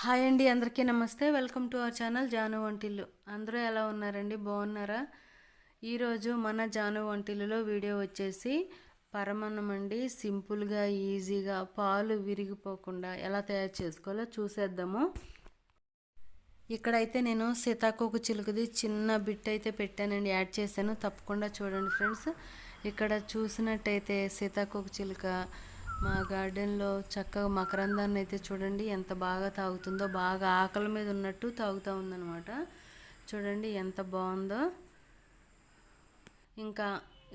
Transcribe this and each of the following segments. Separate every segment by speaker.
Speaker 1: Hi అండి అందరికీ నమస్తే. Welcome to our channel Janu వంటిల్లు. అందరూ ఎలా ఉన్నారండి? బాగున్నారా? ఈరోజు మన జాను వంటిల్లులో వీడియో వచ్చేసి పరమన్నం అండి. సింపుల్గా ఈజీగా పాలు విరిగిపోకుండా ఎలా తయారు చేసుకోవాలో చూసేద్దాము. ఇక్కడైతే నేను సీతాకోక చిలుకది చిన్న బిట్ అయితే పెట్టానండి. యాడ్ చేశాను. తప్పకుండా చూడండి ఫ్రెండ్స్. ఇక్కడ చూసినట్టయితే సీతాకోక చిలుక మా గార్డెన్లో చక్కగా మకరందాన్ని అయితే చూడండి ఎంత బాగా తాగుతుందో బాగా ఆకలి మీద ఉన్నట్టు తాగుతూ ఉందనమాట చూడండి ఎంత బాగుందో. ఇంకా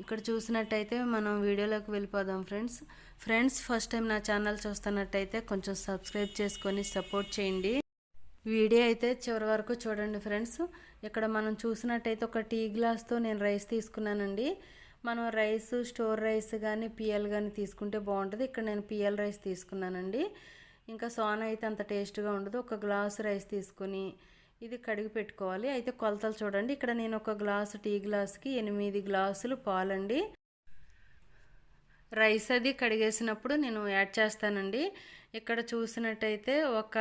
Speaker 1: ఇక్కడ చూసినట్టయితే మనం వీడియోలోకి వెళ్ళిపోదాం ఫ్రెండ్స్. ఫ్రెండ్స్ ఫస్ట్ టైం నా ఛానల్ చూస్తున్నట్టయితే కొంచెం సబ్స్క్రైబ్ చేసుకొని సపోర్ట్ చేయండి. వీడియో అయితే చివరి వరకు చూడండి ఫ్రెండ్స్. ఇక్కడ మనం చూసినట్టయితే ఒక టీ గ్లాస్తో నేను రైస్ తీసుకున్నానండి. మనం రైస్ స్టోర్ రైస్ కానీ పిఎల్ కానీ తీసుకుంటే బాగుంటుంది. ఇక్కడ నేను పిఎల్ రైస్ తీసుకున్నానండి. ఇంకా సోనా అయితే అంత టేస్ట్గా ఉండదు. ఒక గ్లాసు రైస్ తీసుకుని ఇది కడిగి పెట్టుకోవాలి. అయితే కొలతలు చూడండి. ఇక్కడ నేను ఒక గ్లాసు టీ గ్లాస్కి ఎనిమిది గ్లాసులు పాలండి. రైస్ అది కడిగేసినప్పుడు నేను యాడ్ చేస్తానండి. ఇక్కడ చూసినట్టయితే ఒక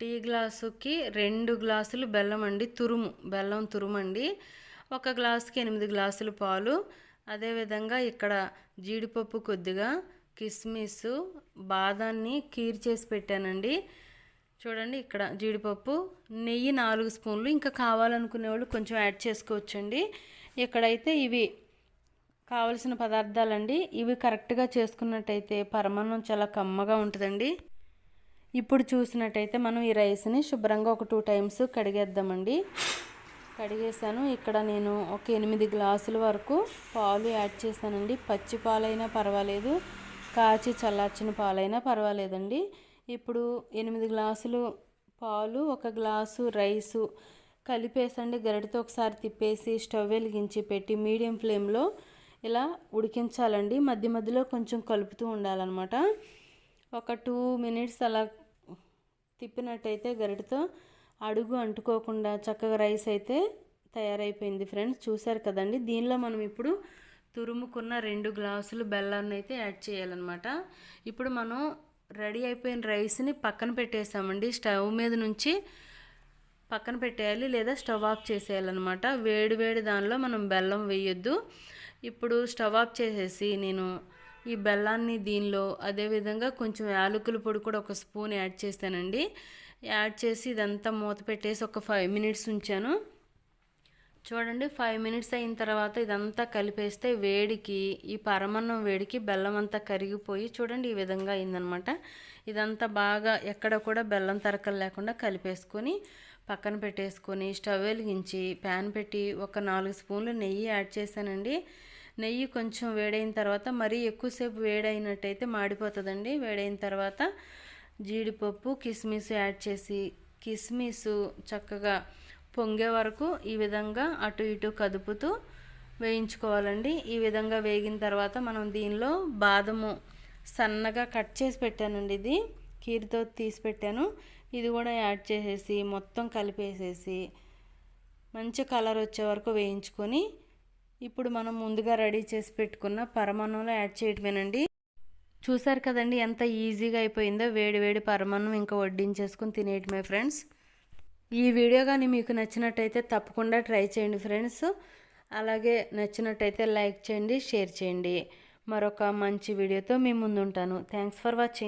Speaker 1: టీ గ్లాసుకి రెండు గ్లాసులు బెల్లం అండి. తురుము బెల్లం తురుము అండి ఒక గ్లాసుకి ఎనిమిది గ్లాసులు పాలు. అదేవిధంగా ఇక్కడ జీడిపప్పు కొద్దిగా కిస్మిస్ బాదాన్ని కీర్ చేసి పెట్టానండి. చూడండి ఇక్కడ జీడిపప్పు నెయ్యి నాలుగు స్పూన్లు ఇంకా కావాలనుకునే వాళ్ళు కొంచెం యాడ్ చేసుకోవచ్చండి. ఇక్కడైతే ఇవి కావలసిన పదార్థాలండి. ఇవి కరెక్ట్గా చేసుకున్నట్టయితే పరమాన్నం చాలా కమ్మగా ఉంటుందండి. ఇప్పుడు చూసినట్టయితే మనం ఈ రైస్ని శుభ్రంగా ఒక టూ టైమ్స్ కడిగేద్దామండి. కడిగేసాను ఇక్కడ నేను ఒక ఎనిమిది గ్లాసుల వరకు పాలు యాడ్ చేశానండి. పచ్చి పాలైనా పర్వాలేదు కాచి చల్లార్చిన పాలైనా పర్వాలేదండి. ఇప్పుడు ఎనిమిది గ్లాసులు పాలు ఒక గ్లాసు రైసు కలిపేసండి. గరిటతో ఒకసారి తిప్పేసి స్టవ్ వెలిగించి పెట్టి మీడియం ఫ్లేమ్లో ఇలా ఉడికించాలండి. మధ్య మధ్యలో కొంచెం కలుపుతూ ఉండాలన్నమాట. ఒక టూ మినిట్స్ అలా తిప్పినట్టయితే గరిటతో అడుగు అంటుకోకుండా చక్కగా రైస్ అయితే తయారైపోయింది ఫ్రెండ్స్. చూసారు కదండి? దీనిలో మనం ఇప్పుడు తురుముకున్న రెండు గ్లాసులు బెల్లాన్ని అయితే యాడ్ చేయాలన్నమాట. ఇప్పుడు మనం రెడీ అయిపోయిన రైస్ని పక్కన పెట్టేసామండి. స్టవ్ మీద నుంచి పక్కన పెట్టేయాలి లేదా స్టవ్ ఆఫ్ చేసేయాలన్నమాట. వేడి వేడి దానిలో మనం బెల్లం వేయొద్దు. ఇప్పుడు స్టవ్ ఆఫ్ చేసేసి నేను ఈ బెల్లాన్ని దీనిలో అదేవిధంగా కొంచెం యాలకుల పొడి కూడా ఒక స్పూన్ యాడ్ చేశానండి. యాడ్ చేసి ఇదంతా మూత పెట్టేసి ఒక ఫైవ్ మినిట్స్ ఉంచాను. చూడండి ఫైవ్ మినిట్స్ అయిన తర్వాత ఇదంతా కలిపేస్తే వేడికి ఈ పరమన్నం వేడికి బెల్లం అంతా కరిగిపోయి చూడండి ఈ విధంగా అయిందనమాట ఇదంతా బాగా ఎక్కడ కూడా బెల్లం తరకలు లేకుండా కలిపేసుకొని పక్కన పెట్టేసుకొని స్టవ్ వెలిగించి ప్యాన్ పెట్టి ఒక నాలుగు స్పూన్లు నెయ్యి యాడ్ చేశానండి. నెయ్యి కొంచెం వేడైన తర్వాత మరీ ఎక్కువసేపు వేడైనట్టయితే మాడిపోతుందండి. వేడైన తర్వాత జీడిపప్పు కిస్మిస్ యాడ్ చేసి కిస్మిస్ చక్కగా పొంగే వరకు ఈ విధంగా అటు ఇటు కదుపుతూ వేయించుకోవాలండి. ఈ విధంగా వేగిన తర్వాత మనం దీనిలో బాదము సన్నగా కట్ చేసి పెట్టానండి ఇది. కీరితో తీసి పెట్టాను. ఇది కూడా యాడ్ చేసేసి మొత్తం కలిపేసేసి మంచి కలర్ వచ్చే వరకు వేయించుకొని ఇప్పుడు మనం ముందుగా రెడీ చేసి పెట్టుకున్న పరమాన్నంలో యాడ్ చేయటమేనండి. చూసారు కదండి ఎంత ఈజీగా అయిపోయిందో వేడి వేడి పరమాన్నం ఇంకా వడ్డించేసుకుని తినేయటమే ఫ్రెండ్స్ ఈ వీడియో కానీ మీకు నచ్చినట్టయితే తప్పకుండా ట్రై చేయండి ఫ్రెండ్స్ అలాగే నచ్చినట్టయితే లైక్ చేయండి షేర్ చేయండి. మరొక మంచి వీడియోతో మీ ముందుంటాను. Thanks for watching